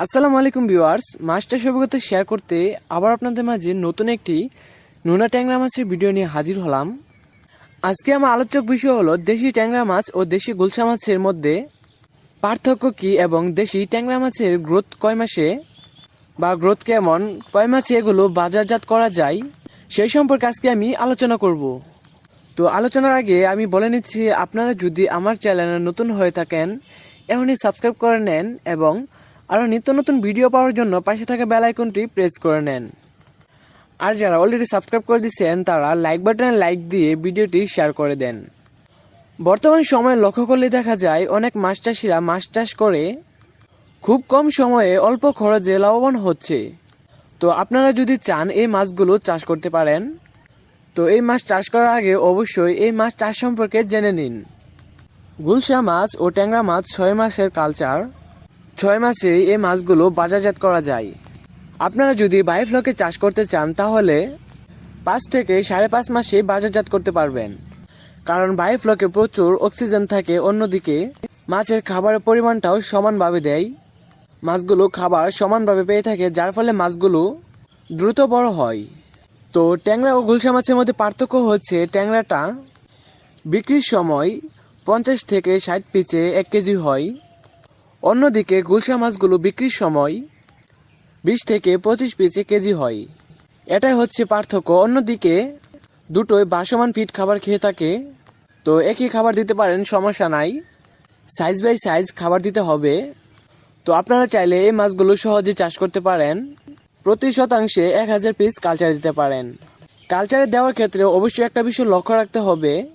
আসসালামু আলাইকুম ভিউয়ার্স মাছটা অভিজ্ঞতা শেয়ার করতে আবার আপনাদের মাঝে নতুন একটি নোনা ট্যাংরা মাছের ভিডিও নিয়ে হাজির হলাম। আজকে আমার আলোচক বিষয় হলো দেশি ট্যাংরা মাছ ও দেশি গুলশা মাছের মধ্যে পার্থক্য কি এবং দেশি ট্যাংরা মাছের গ্রোথ কয় মাসে বা গ্রোথ কেমন, কয় মাসে এগুলো বাজারজাত করা যায়, সেই সম্পর্কে আজকে আমি আলোচনা করব। তো আলোচনার আগে আমি বলে নিচ্ছি, আপনারা যদি আমার চ্যানেলে নতুন হয়ে থাকেন, এখনই সাবস্ক্রাইব করে নেন এবং আরও নিত্য নতুন ভিডিও পাওয়ার জন্য পাশে থাকা বেল আইকনটি প্রেস করে নেন। আর যারা অলরেডি সাবস্ক্রাইব করে দিচ্ছেন তারা লাইক বাটনে লাইক দিয়ে ভিডিওটি শেয়ার করে দেন। বর্তমান সময়ে লক্ষ্য করলে দেখা যায়, অনেক মাছ চাষিরা মাছ চাষ করে খুব কম সময়ে অল্প খরচে লাভবান হচ্ছে। তো আপনারা যদি চান এই মাছগুলো চাষ করতে পারেন, তো এই মাছ চাষ করার আগে অবশ্যই এই মাছ চাষ সম্পর্কে জেনে নিন। গুলশা মাছ ও ট্যাংরা মাছ ছয় মাসের কালচার ছয় মাসে এই মাছগুলো বাজারজাত করা যায়। আপনারা যদি বায়োফ্লকে চাষ করতে চান, তাহলে পাঁচ থেকে সাড়ে পাঁচ মাসে বাজারজাত করতে পারবেন। কারণ বায়োফ্লকে প্রচুর অক্সিজেন থাকে, অন্যদিকে মাছের খাবারের পরিমাণটাও সমানভাবে দেয়। মাছগুলো খাবার সমানভাবে পেয়ে থাকে, যার ফলে মাছগুলো দ্রুত বড় হয়। তো ট্যাংরা ও গুলশা মাছের মধ্যে পার্থক্য হচ্ছে, ট্যাংরাটা বিক্রির সময় পঞ্চাশ থেকে ষাট পিচে এক কেজি হয়। অন্যদিকে গুলশা মাছগুলো বিক্রির সময় বিশ থেকে পঁচিশ পিচে কেজি হয়। এটাই হচ্ছে পার্থক্য। অন্যদিকে দুটোই বাসমান ফিট খাবার খেয়ে থাকে। তো একই খাবার দিতে পারেন, সমস্যা নাই। সাইজ বাই সাইজ খাবার দিতে হবে। তো আপনারা চাইলে এই মাছগুলো সহজে চাষ করতে পারেন। প্রতি শতাংশে এক হাজার পিস কালচার দিতে পারেন। কালচারে দেওয়ার ক্ষেত্রে অবশ্যই একটা বিষয় লক্ষ্য রাখতে হবে।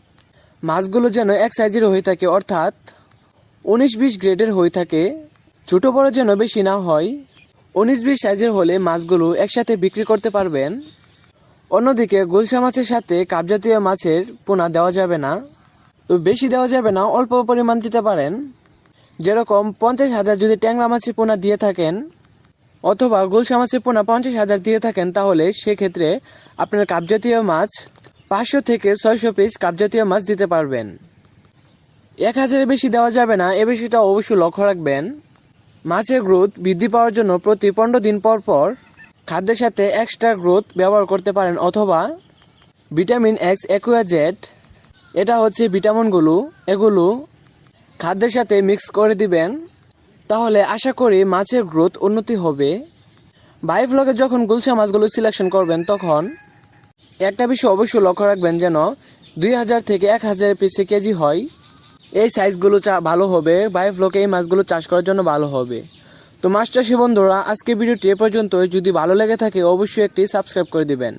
মাছগুলো যেন এক সাইজের হয়ে থাকে, অর্থাৎ উনিশ বিশ গ্রেডের হয়ে থাকে। ছোট বড় যেন বেশি না হয়, উনিশ বিশ সাইজের হলে মাছগুলো একসাথে বিক্রি করতে পারবেন। অন্যদিকে গুলশা মাছের সাথে কাপজাতীয় মাছের পোনা দেওয়া যাবে না। তো বেশি দেওয়া যাবে না, অল্প পরিমাণ দিতে পারেন। যেরকম পঞ্চাশ হাজার যদি ট্যাংরা মাছের পোনা দিয়ে থাকেন, অথবা গুলশা মাছের পোনা পঞ্চাশ হাজার দিয়ে থাকেন, তাহলে সেক্ষেত্রে আপনার কাপজাতীয় মাছ পাঁচশো থেকে ছয়শো পিস কাপজাতীয় মাছ দিতে পারবেন। এক হাজারের বেশি দেওয়া যাবে না, এ বিষয়টা অবশ্যই লক্ষ্য রাখবেন। মাছের গ্রোথ বৃদ্ধি পাওয়ার জন্য প্রতি পনেরো দিন পর পর খাদ্যের সাথে এক্সট্রা গ্রোথ ব্যবহার করতে পারেন অথবা ভিটামিন এক্স জেড এটা হচ্ছে ভিটামিনগুলো এগুলো খাদ্যের সাথে মিক্স করে দিবেন। তাহলে আশা করি মাছের গ্রোথ উন্নতি হবে। বায়োফ্লকে যখন গুলশা মাছগুলো সিলেকশন করবেন, তখন একটা বিষয় অবশ্যই লক্ষ্য রাখবেন যেন দুই হাজার থেকে এক হাজার পিসে কেজি হয়। এই সাইজগুলো চা ভালো হবে বাই ফ্লোকে এই মাছগুলো চাষ করার জন্য ভালো হবে। তো মাছ চাষি বন্ধুরা আজকে ভিডিওটি এ পর্যন্ত যদি ভালো লেগে থাকে, অবশ্যই একটি সাবস্ক্রাইব করে দিবেন।